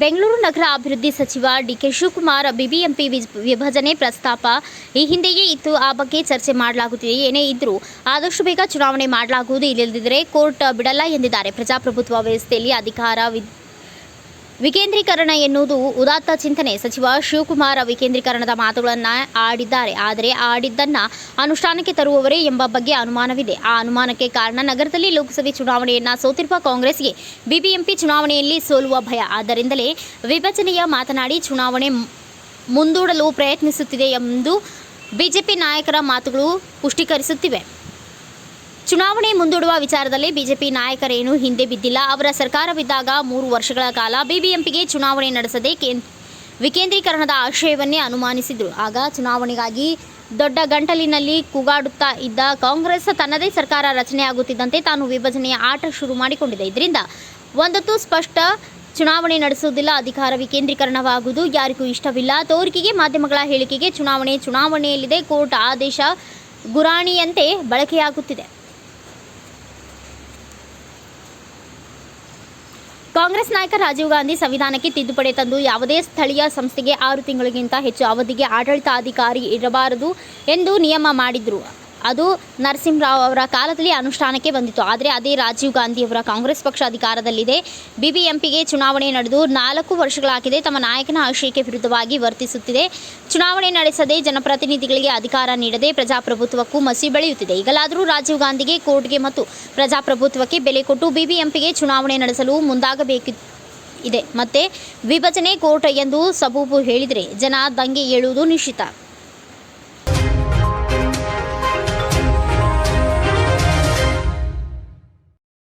ಬೆಂಗಳೂರು ನಗರ ಅಭಿವೃದ್ಧಿ ಸಚಿವ DK Shivakumar BBMP ವಿಭಜನೆ ಪ್ರಸ್ತಾಪ ಈ ಹಿಂದೆಯೇ ಇತ್ತು. ಆ ಬಗ್ಗೆ ಚರ್ಚೆ ಮಾಡಲಾಗುತ್ತಿದೆ. ಏನೇ ಇದ್ದರೂ ಆದಷ್ಟು ಬೇಗ ಚುನಾವಣೆ ಮಾಡಲಾಗುವುದು. ಇಲ್ಲದಿದ್ದರೆ ಕೋರ್ಟ್ ಬಿಡಲ್ಲ ಎಂದಿದ್ದಾರೆ. ಪ್ರಜಾಪ್ರಭುತ್ವ ವ್ಯವಸ್ಥೆಯಲ್ಲಿ ಅಧಿಕಾರ ವಿಕೇಂದ್ರೀಕರಣ ಎನ್ನುವುದು ಉದಾತ್ತ ಚಿಂತನೆ. ಸಚಿವ ಶಿವಕುಮಾರ್ ವಿಕೇಂದ್ರೀಕರಣದ ಮಾತುಗಳನ್ನು ಆಡಿದ್ದಾರೆ. ಆದರೆ ಆಡಿದ್ದನ್ನು ಅನುಷ್ಠಾನಕ್ಕೆ ತರುವವರೇ ಎಂಬ ಬಗ್ಗೆ ಅನುಮಾನವಿದೆ. ಆ ಅನುಮಾನಕ್ಕೆ ಕಾರಣ ನಗರದಲ್ಲಿ ಲೋಕಸಭೆ ಚುನಾವಣೆಯನ್ನು ಸೋತಿರುವ ಕಾಂಗ್ರೆಸ್ಗೆ ಬಿಬಿಎಂಪಿ ಚುನಾವಣೆಯಲ್ಲಿ ಸೋಲುವ ಭಯ. ಆದ್ದರಿಂದಲೇ ವಿಭಜನೆಯ ಮಾತನಾಡಿ ಚುನಾವಣೆ ಮುಂದೂಡಲು ಪ್ರಯತ್ನಿಸುತ್ತಿದೆ ಎಂದು ಬಿಜೆಪಿ ನಾಯಕರ ಮಾತುಗಳು ಪುಷ್ಟೀಕರಿಸುತ್ತಿವೆ. ಚುನಾವಣೆ ಮುಂದೂಡುವ ವಿಚಾರದಲ್ಲಿ ಬಿಜೆಪಿ ನಾಯಕರೇನು ಹಿಂದೆ ಬಿದ್ದಿಲ್ಲ. ಅವರ ಸರ್ಕಾರವಿದ್ದಾಗ ಮೂರು ವರ್ಷಗಳ ಕಾಲ ಬಿಬಿಎಂಪಿಗೆ ಚುನಾವಣೆ ನಡೆಸದೆ ಕೇಂದ್ರ ವಿಕೇಂದ್ರೀಕರಣದ ಆಶಯವನ್ನೇ ಅನುಮಾನಿಸಿದ್ರು. ಆಗ ಚುನಾವಣೆಗಾಗಿ ದೊಡ್ಡ ಗಂಟಲಿನಲ್ಲಿ ಕೂಗಾಡುತ್ತಾ ಇದ್ದ ಕಾಂಗ್ರೆಸ್ ತನ್ನದೇ ಸರ್ಕಾರ ರಚನೆಯಾಗುತ್ತಿದ್ದಂತೆ ತಾನು ವಿಭಜನೆಯ ಆಟ ಶುರು ಮಾಡಿಕೊಂಡಿದೆ. ಇದರಿಂದ ಒಂದತ್ತು ಸ್ಪಷ್ಟ ಚುನಾವಣೆ ನಡೆಸುವುದಿಲ್ಲ, ಅಧಿಕಾರ ವಿಕೇಂದ್ರೀಕರಣವಾಗುವುದು ಯಾರಿಗೂ ಇಷ್ಟವಿಲ್ಲ. ತೋರಿಕೆಗೆ, ಮಾಧ್ಯಮಗಳ ಹೇಳಿಕೆಗೆ ಚುನಾವಣೆ ಚುನಾವಣೆಯಲ್ಲಿದೆ. ಕೋರ್ಟ್ ಆದೇಶ ಗುರಾಣಿಯಂತೆ ಬಳಕೆಯಾಗುತ್ತಿದೆ. ಕಾಂಗ್ರೆಸ್ ನಾಯಕ ರಾಜೀವ್ ಗಾಂಧಿ ಸಂವಿಧಾನಕ್ಕೆ ತಿದ್ದುಪಡಿ ತಂದು ಯಾವುದೇ ಸ್ಥಳೀಯ ಸಂಸ್ಥೆಗೆ ಆರು ತಿಂಗಳಿಗಿಂತ ಹೆಚ್ಚು ಅವಧಿಗೆ ಆಡಳಿತಾಧಿಕಾರಿ ಇರಬಾರದು ಎಂದು ನಿಯಮ ಮಾಡಿದ್ರು. ಅದು ನರಸಿಂಹರಾವ್ ಅವರ ಕಾಲದಲ್ಲಿ ಅನುಷ್ಠಾನಕ್ಕೆ ಬಂದಿತ್ತು. ಆದರೆ ಅದೇ ರಾಜೀವ್ ಗಾಂಧಿಯವರ ಕಾಂಗ್ರೆಸ್ ಪಕ್ಷ ಅಧಿಕಾರದಲ್ಲಿದೆ. ಬಿಬಿಎಂಪಿಗೆ ಚುನಾವಣೆ ನಡೆದು ನಾಲ್ಕು ವರ್ಷಗಳಾಗಿದೆ ತಮ್ಮ ನಾಯಕನ ಆಶಯಕ್ಕೆ ವಿರುದ್ಧವಾಗಿ ವರ್ತಿಸುತ್ತಿದೆ. ಚುನಾವಣೆ ನಡೆಸದೆ ಜನಪ್ರತಿನಿಧಿಗಳಿಗೆ ಅಧಿಕಾರ ನೀಡದೆ ಪ್ರಜಾಪ್ರಭುತ್ವಕ್ಕೂ ಮಸಿ ಬೆಳೆಯುತ್ತಿದೆ. ಈಗಲಾದರೂ ರಾಜೀವ್ ಗಾಂಧಿಗೆ ಕೋರ್ಟ್ಗೆ ಮತ್ತು ಪ್ರಜಾಪ್ರಭುತ್ವಕ್ಕೆ ಬೆಲೆ ಕೊಟ್ಟು ಬಿಬಿಎಂಪಿಗೆ ಚುನಾವಣೆ ನಡೆಸಲು ಮುಂದಾಗಬೇಕು ಇದೆ ಮತ್ತೆ ವಿಭಜನೆ ಕೋರ್ಟ್ ಎಂದು ಸಬೂಬು ಹೇಳಿದರೆ ಜನ ದಂಗೆ ಏಳುವುದು ನಿಶ್ಚಿತ.